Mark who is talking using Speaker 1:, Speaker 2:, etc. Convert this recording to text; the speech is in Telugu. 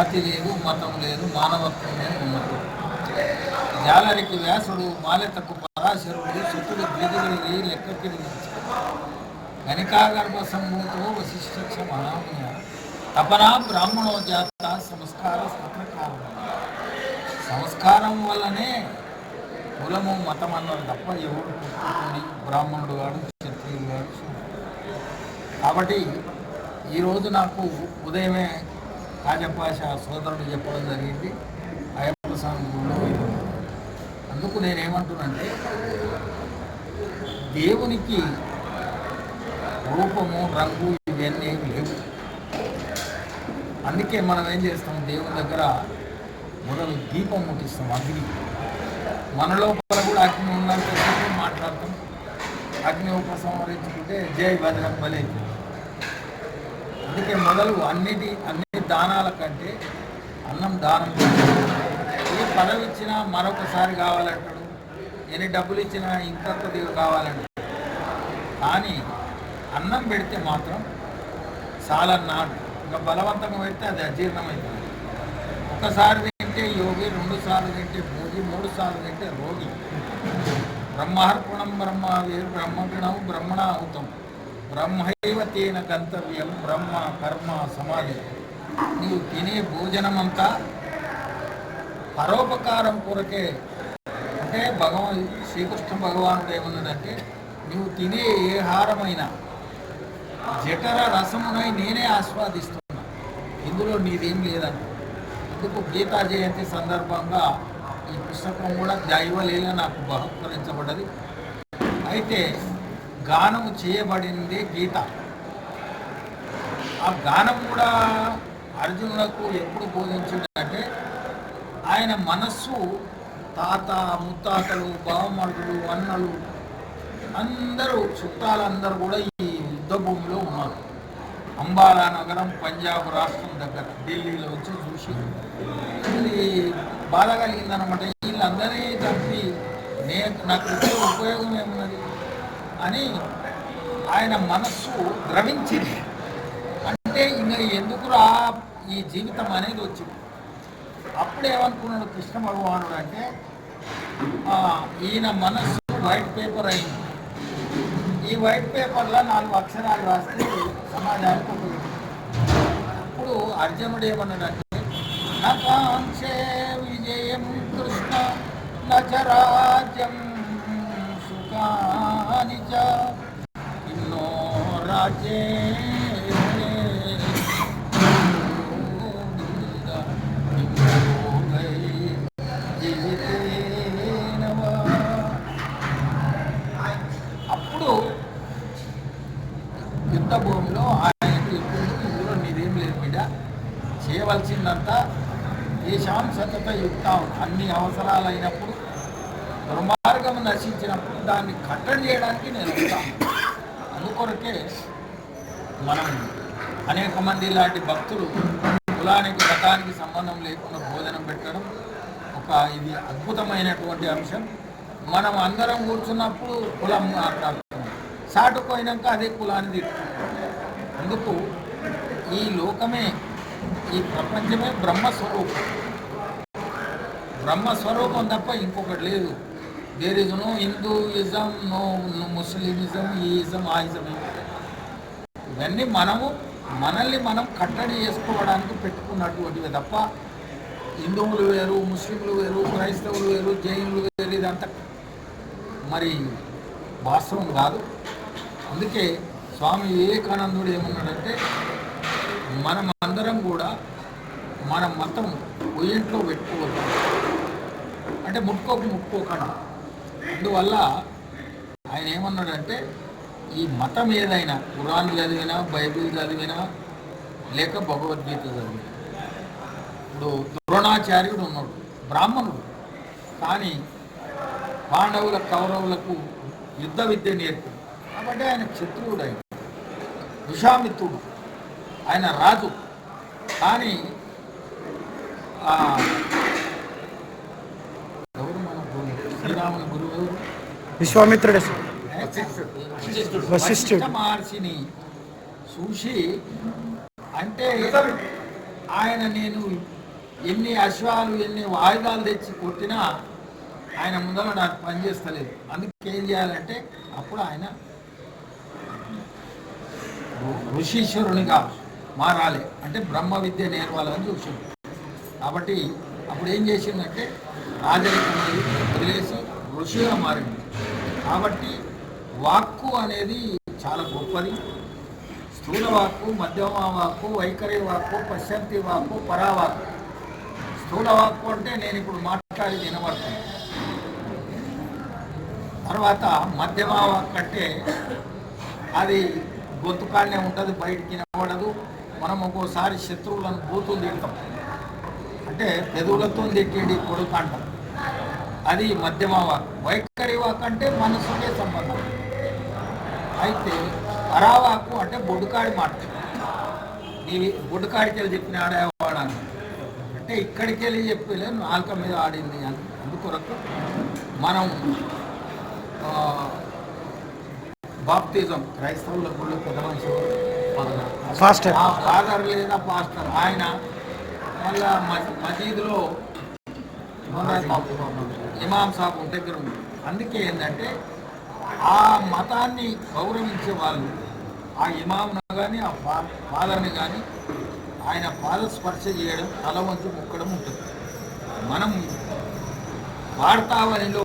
Speaker 1: జాతి లేదు మతం లేదు మానవత్వమే ఉన్నది జాలరికి వ్యాసుడు మాలెతకు పరాశరుడు శతుడు ద్విజుడి లెక్కకి గణికాగర్భ సంభూతో వశిష్ఠ మహాముయ తపన బ్రాహ్మణో జాత సంస్కార సంస్కారం వల్లనే కులము మతం అన్నారు తప్ప ఎవరు పుట్టుకొని బ్రాహ్మణుడు గాడు క్షత్రియుడు గాడు కాబట్టి ఈరోజు నాకు ఉదయమే కాజపాష సోదరుడు చెప్పడం జరిగింది. అయ్యప్ప స్వామి గుడిలో అందుకు నేనేమంటున్నానంటే దేవునికి రూపము రంగు ఇవన్నీ ఏమి లేవు. అందుకే మనం ఏం చేస్తాం? దేవుని దగ్గర మొదలు దీపం ముట్టిస్తాం అగ్ని. మన లోపల కూడా అగ్ని ఉన్నట్టు మాట్లాడతాం. అగ్ని ఉపసంహరించుకుంటే జై భద్రం బలే. అందుకే మొదలు అన్నిటి అన్ని దానాల కంటే అన్నం దానం ఏ పదవి ఇచ్చినా మరొకసారి కావాలంటాడు ఎన్ని డబ్బులు ఇచ్చినా ఇంకా కొద్దిగా కావాలంటాడు. కానీ అన్నం పెడితే మాత్రం చాలన్నాడు ఇంకా బలవంతంగా పెడితే అది అజీర్ణమవుతుంది. ఒకసారి తింటే యోగి రెండు సార్లు తింటే భోగి మూడు సార్లు తింటే రోగి. బ్రహ్మార్పణం బ్రహ్మ వేరు బ్రహ్మగణం బ్రహ్మణ అవుతాం బ్రహ్మైవ తేన గంతవ్యం బ్రహ్మ కర్మ సమాధి. నీవు తినే భోజనం అంతా పరోపకారం కొరకే. అంటే భగవాన్ శ్రీకృష్ణ భగవానుడు ఏమన్నాడంటే నువ్వు తినే ఏ హారమైనా జఠర రసమునై నేనే ఆస్వాదిస్తున్నా. ఇందులో నీదేం లేదని అందుకు గీతా జయంతి సందర్భంగా ఈ పుస్తకం కూడా దైవలీల నాకు బహుకరించబడ్డది. అయితే గానము చేయబడింది గీత. ఆ గానం కూడా అర్జునులకు ఎప్పుడు బోధించిందంటే ఆయన మనస్సు తాత ముత్తాతలు బావమరుదులు అన్నలు అందరూ చుట్టాలందరూ కూడా ఈ యుద్ధ భూమిలో ఉన్నారు. అంబాలా నగరం పంజాబ్ రాష్ట్రం దగ్గర ఢిల్లీలో వచ్చి చూసి అది బాధ కలిగిందనమాట. వీళ్ళందరినీ తప్పి నేను నాకు ఉపయోగం ఏమున్నది? అని ఆయన మనస్సు ద్రవించింది. ఈ జీవితం అనేది వచ్చింది. అప్పుడు ఏమనుకున్నాడు కృష్ణ భగవానుడు అంటే ఈయన మనస్సు వైట్ పేపర్ అయింది. ఈ వైట్ పేపర్లో నాలుగు అక్షరాలు రాస్తే సమాజానికి ఉపయోగం. అప్పుడు అర్జునుడు ఏమన్నాడంటే నకాంక్షే విజయం కృష్ణ నచరాజ్యం సుఖాని చ ఇన్నో రాజ్యే చేయవలసిందంతా ఈ సతత యుక్తం అన్ని అవసరాలు అయినప్పుడు దుర్మార్గం నశించినప్పుడు దాన్ని కట్టడి చేయడానికి నేను వస్తాను. అందుకొరకే మనం అనేక మంది ఇలాంటి భక్తులు కులానికి మతానికి సంబంధం లేకుండా భోజనం పెట్టడం ఒక ఇది అద్భుతమైనటువంటి అంశం. మనం అందరం కూర్చున్నప్పుడు కులం మాట్లాడుతున్నాం. సాటుపోయినాక అదే కులాన్ని తిట్టుకుంటాం. అందుకు ఈ లోకమే ఈ ప్రపంచమే బ్రహ్మస్వరూపం. బ్రహ్మస్వరూపం తప్ప ఇంకొకటి లేదు. There is no Hinduism no Muslimism ఈ ఇజం ఆ ఇజం ఇవన్నీ మనము మనల్ని మనం కట్టడి చేసుకోవడానికి పెట్టుకున్నటువంటివి తప్ప హిందువులు వేరు ముస్లింలు వేరు క్రైస్తవులు వేరు జైనులు వేరు ఇదంతా మరి వాస్తవం కాదు. అందుకే స్వామి వివేకానందుడు ఏమన్నాడంటే మనం అందరం కూడా మన మతం ఒయింట్లో పెట్టుకోవద్దు. అంటే ముట్టుకోకు ముట్టుకోకుండా అందువల్ల ఆయన ఏమన్నాడంటే ఈ మతం ఏదైనా ఖురాన్ చదివినా బైబిల్ చదివినా లేక భగవద్గీత చదివినా. ఇప్పుడు ద్రోణాచార్యుడు ఉన్నాడు బ్రాహ్మణుడు. కానీ పాండవుల కౌరవులకు యుద్ధ విద్య నేర్పి కాబట్టి ఆయన శత్రువుడు ఆయన విషామిత్రుడు. ఆయన రాజు కానీ? శ్రీరాముని గురువు?
Speaker 2: విశ్వామిత్రుడే వశిష్ఠుడు.
Speaker 1: వశిష్ఠ మహర్షిని చూసి అంటే ఆయన నేను ఎన్ని అశ్వాలు ఎన్ని ఆయుధాలు తెచ్చి కొట్టినా ఆయన ముందర నాకు పనిచేస్తలేదు అందుకే ఏం చేయాలంటే అప్పుడు ఆయన ఋషీశ్వరునిగా మారాలి. అంటే బ్రహ్మ విద్య నేర్వాలని చూసింది కాబట్టి అప్పుడు ఏం చేసిందంటే రాజరికం వదిలేసి ఋషిగా మారింది కాబట్టి వాక్కు అనేది చాలా గొప్పది. స్థూల వాక్కు మధ్యమ వాక్కు వైఖరి వాక్కు పశ్చంతి వాక్కు పరావాక్కు స్థూల వాక్కు అంటే నేను ఇప్పుడు మాట్లాడి వినబడుతుంది తర్వాత మధ్యమ వాక్కు అంటే అది గొంతుకాడనే ఉంటుంది బయటికి నిలబడదు మనం ఒక్కోసారి శత్రువులను బూతులు తింటాం. అంటే పెదవులతో తిట్టేది కొడుకు అంటాం. అది మధ్యమ వాక్ వైఖరి వాక్ అంటే మనసుకే సంబంధం. అయితే అరావాకు అంటే బొడ్డుకాడి మాట. నీవి బొడ్డుకాడికి వెళ్ళి చెప్పిన ఆడేవాడని అంటే ఇక్కడికి వెళ్ళి చెప్పలే నాలుక మీద ఆడింది అని. అందుకొరకు మనం బాప్తిజం క్రైస్తవుల గుళ్ళు పెద్ద మనిషి ఆ ఫాదర్ లేదా పాస్టర్ ఆయన మళ్ళా మ- మసీదులో ఇమాం సాబ్ దగ్గర ఉంది అందుకే ఏంటంటే ఆ మతాన్ని గౌరవించే వాళ్ళు ఆ ఇమాంను కానీ ఆ ఫాదర్ని కానీ ఆయన పాద స్పర్శ చేయడం తల వంచి ముక్కడం ఉంటుంది. మనం వార్తావనిలో